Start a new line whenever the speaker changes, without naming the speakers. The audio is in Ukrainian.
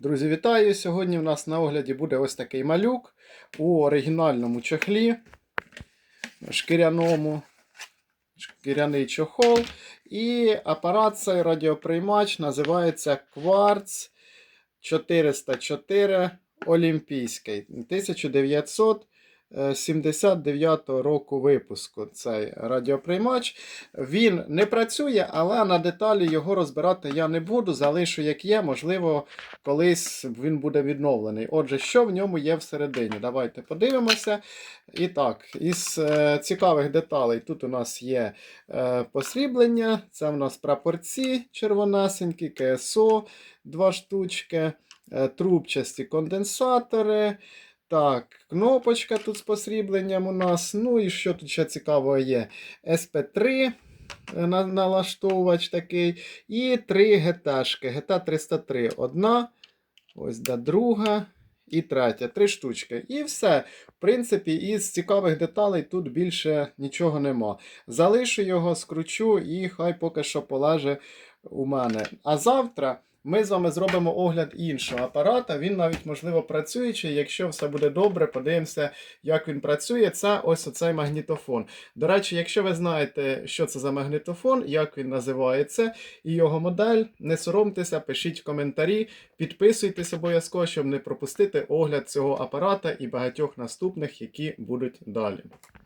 Друзі, вітаю! Сьогодні в нас на огляді буде ось такий малюк у оригінальному чохлі, шкіряному, шкіряний чохол. І апарат цей радіоприймач називається Quartz 404 Олімпійський 1979 року випуску цей радіоприймач. Він не працює, але на деталі його розбирати я не буду. Залишу як є, можливо, колись він буде відновлений. Отже, що в ньому є всередині? Давайте подивимося. І так, із е, цікавих деталей тут у нас є е, посріблення, це в нас прапорці червонасенькі, КСО, два штучки, е, трубчасті конденсатори. Так, кнопочка тут з посрібленням у нас. Ну і що тут ще цікавого є? SP3 е, налаштовувач такий. І три ГТшки. ГТ 303. Одна, ось да, друга і третя. Три штучки. І все. В принципі, із цікавих деталей тут більше нічого нема. Залишу його, скручу і хай поки що полеже у мене. А завтра. Ми з вами зробимо огляд іншого апарата. Він навіть, можливо, працюючий. Якщо все буде добре, подивимося, як він працює. Це ось оцей магнітофон. До речі, якщо ви знаєте, що це за магнітофон, як він називається, і його модель, не соромтеся, пишіть в коментарі, підписуйтесь обов'язково, щоб не пропустити огляд цього апарата і багатьох наступних, які будуть далі.